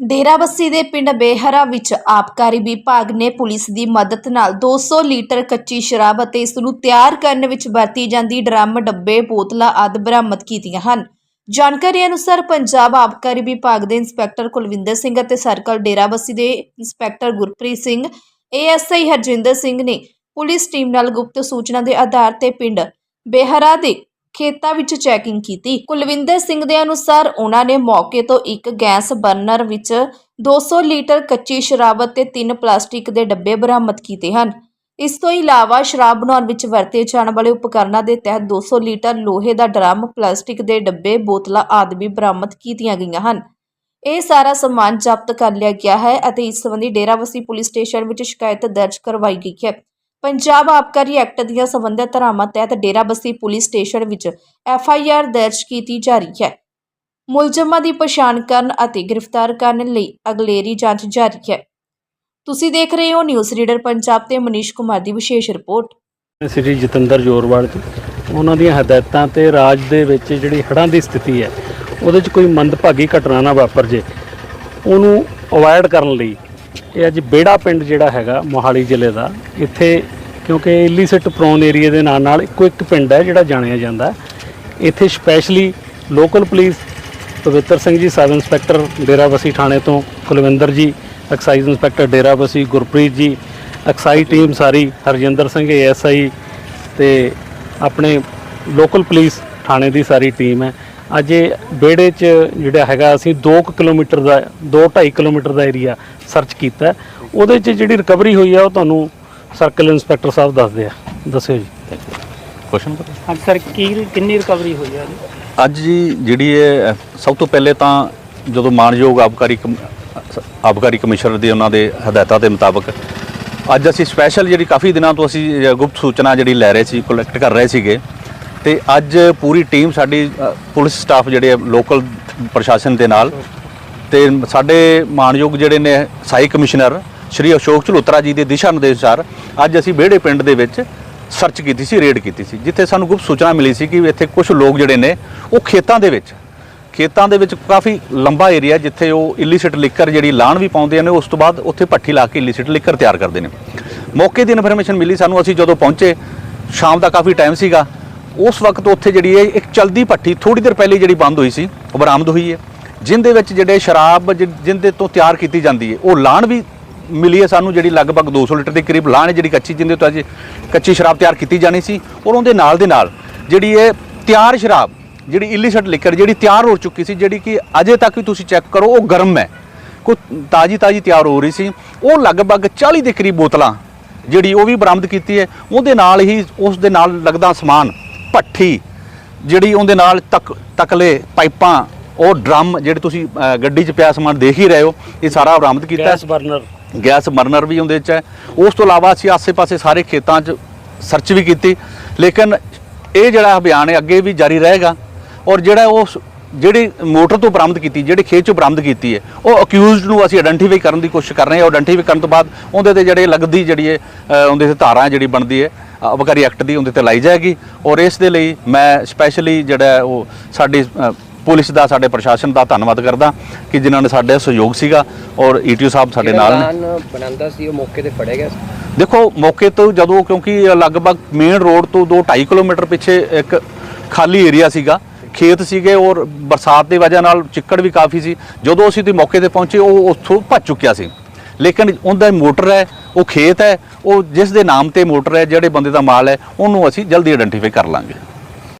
ਡੇਰਾਬੱਸੀ ਦੇ ਪਿੰਡ ਬੇਹਰਾ ਵਿੱਚ ਆਬਕਾਰੀ ਵਿਭਾਗ ਨੇ ਪੁਲਿਸ ਦੀ ਮਦਦ ਨਾਲ 200 ਲੀਟਰ ਕੱਚੀ ਸ਼ਰਾਬ ਅਤੇ ਇਸ ਨੂੰ ਤਿਆਰ ਕਰਨ ਵਿੱਚ ਵਰਤੀ ਜਾਂਦੀ ਡਰਮ ਡੱਬੇ, ਬੋਤਲਾਂ ਆਦਿ ਬਰਾਮਦ ਕੀਤੀਆਂ ਹਨ। ਜਾਣਕਾਰੀ ਅਨੁਸਾਰ ਪੰਜਾਬ ਆਬਕਾਰੀ ਵਿਭਾਗ ਦੇ ਇੰਸਪੈਕਟਰ ਕੁਲਵਿੰਦਰ ਸਿੰਘ ਅਤੇ ਸਰਕਲ ਡੇਰਾਬੱਸੀ ਦੇ ਇੰਸਪੈਕਟਰ ਗੁਰਪ੍ਰੀਤ ਸਿੰਘ, ਏਐਸਆਈ ਹਰਜਿੰਦਰ ਸਿੰਘ ਨੇ ਪੁਲਿਸ ਟੀਮ ਨਾਲ ਗੁਪਤ ਸੂਚਨਾ ਦੇ ਆਧਾਰ ਤੇ ਪਿੰਡ ਬੇਹਰਾ ਦੇ ਖੇਤਾਂ ਵਿੱਚ ਚੈਕਿੰਗ ਕੀਤੀ। ਕੁਲਵਿੰਦਰ ਸਿੰਘ ਦੇ ਅਨੁਸਾਰ ਉਹਨਾਂ ਨੇ ਮੌਕੇ ਤੋਂ ਇੱਕ ਗੈਸ ਬਰਨਰ ਵਿੱਚ 200 ਲੀਟਰ ਕੱਚੀ ਸ਼ਰਾਬ ਅਤੇ ਤਿੰਨ ਪਲਾਸਟਿਕ ਦੇ ਡੱਬੇ ਬਰਾਮਦ ਕੀਤੇ ਹਨ। ਇਸ ਤੋਂ ਇਲਾਵਾ ਸ਼ਰਾਬ ਬਣਾਉਣ ਵਿੱਚ ਵਰਤੇ ਜਾਣ ਵਾਲੇ ਉਪਕਰਨਾਂ ਦੇ ਤਹਿਤ 200 ਲੀਟਰ ਲੋਹੇ ਦਾ ਡਰਮ, ਪਲਾਸਟਿਕ ਦੇ ਡੱਬੇ, ਬੋਤਲਾਂ ਆਦਿ ਵੀ ਬਰਾਮਦ ਕੀਤੀਆਂ ਗਈਆਂ ਹਨ। ਇਹ ਸਾਰਾ ਸਮਾਨ ਜ਼ਬਤ ਕਰ ਲਿਆ ਗਿਆ ਹੈ ਅਤੇ ਇਸ ਸੰਬੰਧੀ ਡੇਰਾਬੱਸੀ ਪੁਲਿਸ ਸਟੇਸ਼ਨ ਵਿੱਚ ਸ਼ਿਕਾਇਤ ਦਰਜ ਕਰਵਾਈ ਗਈ ਹੈ। ਪੰਜਾਬ ਆਬਕਾਰੀ ਐਕਟ ਦੀਆਂ ਸੰਬੰਧਿਤ ਧਾਰਾਵਾਂ ਤਹਿਤ ਡੇਰਾਬੱਸੀ ਪੁਲਿਸ ਸਟੇਸ਼ਨ ਵਿੱਚ ਐਫ ਆਈ ਆਰ ਦਰਜ ਕੀਤੀ ਜਾ ਰਹੀ ਹੈ। ਮੁਲਜ਼ਮਾਂ ਦੀ ਪਛਾਣ ਕਰਨ ਅਤੇ ਗ੍ਰਿਫਤਾਰ ਕਰਨ ਲਈ ਅਗਲੇਰੀ ਜਾਂਚ ਜਾਰੀ ਹੈ। ਤੁਸੀਂ ਦੇਖ ਰਹੇ ਹੋ ਨਿਊਜ਼ ਰੀਡਰ ਪੰਜਾਬ ਤੇ ਮਨੀਸ਼ ਕੁਮਾਰ ਦੀ ਵਿਸ਼ੇਸ਼ ਰਿਪੋਰਟ। ਸ੍ਰੀ ਜਤਿੰਦਰ ਜੋਰਵਾਲ ਜੀ। ਉਹਨਾਂ ਦੀਆਂ ਹਦਾਇਤਾਂ ਤੇ ਰਾਜ ਦੇ ਵਿੱਚ ਜਿਹੜੀ ਹੜ੍ਹਾਂ ਦੀ ਸਥਿਤੀ ਹੈ, ਉਹਦੇ 'ਚ ਕੋਈ ਮੰਦਭਾਗੀ ਘਟਨਾ ਨਾ ਵਾਪਰ ਜੇ। ਉਹਨੂੰ ਅਵੋਇਡ ਕਰਨ ਲਈ ਇਹ ਅੱਜ ਬੇੜਾ ਪਿੰਡ ਜਿਹੜਾ ਹੈਗਾ ਮੋਹਾਲੀ ਜ਼ਿਲ੍ਹੇ ਦਾ, ਇੱਥੇ ਕਿਉਂਕਿ ਇਲੀਸਿਟ ਪ੍ਰੋਨ ਏਰੀਆ ਦੇ ਨਾਲ ਨਾਲ ਇੱਕੋ ਇੱਕ ਪਿੰਡ ਹੈ ਜਿਹੜਾ ਜਾਣਿਆ ਜਾਂਦਾ ਇੱਥੇ ਸਪੈਸ਼ਲੀ ਲੋਕਲ ਪੁਲਿਸ ਪਵਿੱਤਰ ਸਿੰਘ ਜੀ, ਸਬ ਇੰਸਪੈਕਟਰ ਡੇਰਾਬੱਸੀ ਥਾਣੇ ਤੋਂ, ਕੁਲਵਿੰਦਰ ਜੀ exercise inspector Derabassi, Gurpreet ji excise team ਸਾਰੀ, ਹਰਜਿੰਦਰ ਸਿੰਘ ਏਐਸਆਈ ਤੇ ਆਪਣੇ ਲੋਕਲ ਪੁਲਿਸ ਥਾਣੇ ਦੀ ਸਾਰੀ ਟੀਮ ਹੈ। ਅੱਜ ਇਹ ਵਿਹੜੇ 'ਚ ਜਿਹੜਾ ਹੈਗਾ ਅਸੀਂ 2 ਕਿਲੋਮੀਟਰ ਦਾ 2.5 ਕਿਲੋਮੀਟਰ ਦਾ ਏਰੀਆ ਸਰਚ ਕੀਤਾ। ਹੈ। ਉਹਦੇ 'ਚ ਜਿਹੜੀ ਰਿਕਵਰੀ ਹੋਈ ਆ ਉਹ ਤੁਹਾਨੂੰ ਸਰਕਲ ਇੰਸਪੈਕਟਰ ਸਾਹਿਬ ਦੱਸਦੇ ਆ। ਦੱਸਿਓ ਜੀ। ਕੁਐਸਚਨ ਹਾਂਜੀ ਸਰ ਕੀ ਕਿੰਨੀ ਰਿਕਵਰੀ ਹੋਈ ਆ? ਅੱਜ ਜੀ ਜਿਹੜੀ ਇਹ ਸਭ ਤੋਂ ਪਹਿਲੇ ਤਾਂ ਜਦੋਂ ਮਾਨਯੋਗ ਆਬਕਾਰੀ ਕਮ- ਆਬਕਾਰੀ ਕਮਿਸ਼ਨਰ ਦੇ ਉਹਨਾਂ ਦੇ ਹਦਾਇਤਾਂ ਦੇ ਮੁਤਾਬਕ ਅੱਜ ਅਸੀਂ ਸਪੈਸ਼ਲ ਜਿਹੜੀ ਕਾਫੀ ਦਿਨਾਂ ਤੋਂ ਅਸੀਂ ਗੁਪਤ ਸੂਚਨਾ ਜਿਹੜੀ ਲੈ ਰਹੇ ਸੀ ਕਲੈਕਟ ਕਰ ਰਹੇ ਸੀਗੇ। ਤੇ ਅੱਜ ਪੂਰੀ ਟੀਮ ਸਾਡੀ ਅ, ਪੁਲਿਸ ਸਟਾਫ ਜਿਹੜੇ ਆ ਲੋਕਲ ਪ੍ਰਸ਼ਾਸਨ ਦੇ ਨਾਲ ਤੇ ਸਾਡੇ ਮਾਨਯੋਗ ਜਿਹੜੇ ਨੇ ਸਾਈ ਕਮਿਸ਼ਨਰ ਸ਼੍ਰੀ ਅਸ਼ੋਕ ਚਲੋਤਰਾ ਜੀ ਦੇ ਦਿਸ਼ਾ ਨਿਰਦੇਸ਼ ਅਨੁਸਾਰ ਅੱਜ ਅਸੀਂ ਵਿਹੜੇ ਪਿੰਡ ਦੇ ਵਿੱਚ ਸਰਚ ਕੀਤੀ ਸੀ ਰੇਡ ਕੀਤੀ ਸੀ ਜਿੱਥੇ ਸਾਨੂੰ ਗੁਪਤ ਸੂਚਨਾ ਮਿਲੀ ਸੀ ਕਿ ਇੱਥੇ ਕੁਝ ਲੋਕ ਜਿਹੜੇ ਨੇ ਉਹ ਖੇਤਾਂ ਦੇ ਵਿੱਚ ਖੇਤਾਂ ਦੇ ਵਿੱਚ ਕਾਫੀ ਲੰਬਾ ਏਰੀਆ ਜਿੱਥੇ ਉਹ ਇਲੀਸਿਟ ਲਿਕਰ ਜਿਹੜੀ ਲਾਣ ਵੀ ਪਾਉਂਦੇ ਨੇ ਉਸ ਤੋਂ ਬਾਅਦ ਉੱਥੇ ਭੱਠੀ ਲਾ ਕੇ ਇਲੀਸਿਟ ਲਿਕਰ ਤਿਆਰ ਕਰਦੇ ਨੇ। ਮੌਕੇ ਦੀ ਇਨਫੋਰਮੇਸ਼ਨ ਮਿਲੀ ਸਾਨੂੰ ਅਸੀਂ ਜਦੋਂ ਪਹੁੰਚੇ ਸ਼ਾਮ ਦਾ ਕਾਫੀ ਟਾਈਮ ਸੀਗਾ ਉਸ ਵਕਤ ਉੱਥੇ ਜਿਹੜੀ ਹੈ ਇੱਕ ਚਲਦੀ ਭੱਠੀ ਥੋੜੀ ਦੇਰ ਪਹਿਲੇ ਜਿਹੜੀ ਬੰਦ ਹੋਈ ਸੀ, ਉਹ ਬਰਾਮਦ ਹੋਈ ਹੈ, ਜਿੰਦੇ ਵਿੱਚ ਜਿਹੜੇ ਸ਼ਰਾਬ ਜਿ- ਜਿੰਦੇ ਤੋਂ ਤਿਆਰ ਕੀਤੀ ਜਾਂਦੀ ਹੈ, ਉਹ ਲਾਣ ਵੀ ਮਿਲੀ ਹੈ ਸਾਨੂੰ ਜਿਹੜੀ ਲਗਭਗ 200 ਲੀਟਰ ਦੇ ਕਰੀਬ ਲਾਣ ਹੈ, ਜਿਹੜੀ ਕੱਚੀ ਜਿੰਦੇ ਤੋਂ ਅੱਜ ਕੱਚੀ ਸ਼ਰਾਬ ਤਿਆਰ ਕੀਤੀ ਜਾਣੀ ਸੀ, ਔਰ ਉਹਦੇ ਨਾਲ ਦੇ ਨਾਲ ਜਿਹੜੀ ਇਹ ਤਿਆਰ ਸ਼ਰਾਬ, ਜਿਹੜੀ ਇਲੀਸਿਟ ਲਿਕਰ ਜਿਹੜੀ ਤਿਆਰ ਹੋ ਚੁੱਕੀ ਸੀ, ਜਿਹੜੀ ਕਿ ਅਜੇ ਤੱਕ ਵੀ ਤੁਸੀਂ ਚੈੱਕ ਕਰੋ, ਉਹ ਗਰਮ ਹੈ। ਕੋਈ ਤਾਜੀ ਤਾਜੀ ਤਿਆਰ ਹੋ ਰਹੀ ਸੀ, ਉਹ ਲਗਭਗ 40 ਦੇ ਕਰੀਬ ਬੋਤਲਾਂ ਜਿਹੜੀ ਉਹ ਵੀ ਬਰਾਮਦ ਕੀਤੀ ਹੈ, ਉਹਦੇ ਨਾਲ ਹੀ ਉਸ ਦੇ ਨਾਲ ਲੱਗਦਾ ਸਮਾਨ ਭੱਠੀ ਜਿਹੜੀ ਉਹਦੇ ਨਾਲ ਤਕ ਤਕਲੇ ਪਾਈਪਾਂ ਉਹ ਡਰਮ ਜਿਹੜੇ ਤੁਸੀਂ ਗੱਡੀ 'ਚ ਪਿਆ ਸਮਾਨ ਦੇਖ ਹੀ ਰਹੇ ਹੋ ਇਹ ਸਾਰਾ ਬਰਾਮਦ ਕੀਤਾ ਗੈਸ ਬਰਨਰ। ਗੈਸ ਬਰਨਰ ਵੀ ਉਹਦੇ 'ਚ ਹੈ। ਉਸ ਤੋਂ ਇਲਾਵਾ ਅਸੀਂ ਆਸੇ-ਪਾਸੇ ਸਾਰੇ ਖੇਤਾਂ 'ਚ ਸਰਚ ਵੀ ਕੀਤੀ ਲੇਕਿਨ ਇਹ ਜਿਹੜਾ ਅਭਿਆਨ ਹੈ ਅੱਗੇ ਵੀ ਜਾਰੀ ਰਹੇਗਾ ਔਰ ਜਿਹੜਾ ਉਸ ਜਿਹੜੀ ਮੋਟਰ ਤੋਂ ਬਰਾਮਦ ਕੀਤੀ ਜਿਹੜੇ ਖੇਤ 'ਚੋਂ ਬਰਾਮਦ ਕੀਤੀ ਹੈ ਉਹ ਅਕਿਊਜ਼ਡ ਨੂੰ ਅਸੀਂ ਆਇਡੈਂਟੀਫਾਈ ਕਰਨ ਦੀ ਕੋਸ਼ਿਸ਼ ਕਰ ਰਹੇ ਹਾਂ। ਆਇਡੈਂਟੀਫਾਈ ਕਰਨ ਤੋਂ ਬਾਅਦ ਉਹਦੇ ਤੇ ਜਿਹੜੇ ਲੱਗਦੀ ਜਿਹੜੀ ਹੈ ਉਹਦੇ ਤੇ ਧਾਰਾ ਜਿਹੜੀ ਬਣਦੀ ਹੈ ਅਬਕਾਰੀ ਐਕਟ ਦੀ ਉਹਦੇ ਤੇ ਲਾਈ ਜਾਏਗੀ ਔਰ ਇਸ ਦੇ ਲਈ ਮੈਂ ਸਪੈਸ਼ਲੀ ਜਿਹੜਾ ਉਹ ਸਾਡੀ ਪੁਲਿਸ ਦਾ ਸਾਡੇ ਪ੍ਰਸ਼ਾਸਨ ਦਾ ਧੰਨਵਾਦ ਕਰਦਾ ਕਿ ਜਿਨ੍ਹਾਂ ਨੇ ਸਾਡੇ ਸਹਿਯੋਗ ਸੀਗਾ ਔਰ ਈਟੀਓ ਸਾਹਿਬ ਸਾਡੇ ਨਾਲ ਨੇ। ਬਣਾਉਂਦਾ ਸੀ ਉਹ ਮੌਕੇ ਤੇ ਫੜਿਆ ਗਿਆ ਸੀ। ਦੇਖੋ ਮੌਕੇ ਤੋਂ ਜਦੋਂ ਕਿਉਂਕਿ ਲਗਭਗ ਮੇਨ ਰੋਡ ਤੋਂ 2.5 ਕਿਲੋਮੀਟਰ ਪਿੱਛੇ ਇੱਕ ਖਾਲੀ ਏਰੀਆ ਸੀਗਾ ਖੇਤ ਸੀਗੇ ਔਰ ਬਰਸਾਤ ਦੀ ਵਜ੍ਹਾ ਨਾਲ ਚਿੱਕੜ ਵੀ ਕਾਫੀ ਸੀ। ਜਦੋਂ ਅਸੀਂ ਤੇ ਮੌਕੇ ਤੇ ਪਹੁੰਚੇ ਉਹ ਉੱਥੋਂ ਭੱਜ ਚੁੱਕਿਆ ਸੀ। ਲੇਕਿਨ ਉਹਦਾ ਮੋਟਰ ਹੈ, ਉਹ ਖੇਤ ਹੈ, ਉਹ ਜਿਸ ਦੇ ਨਾਮ ਤੇ ਮੋਟਰ ਹੈ, ਜਿਹੜੇ ਬੰਦੇ ਦਾ ਮਾਲ ਹੈ, ਉਹਨੂੰ ਅਸੀਂ ਜਲਦੀ ਆਇਡੈਂਟੀਫਾਈ ਕਰ ਲਾਂਗੇ।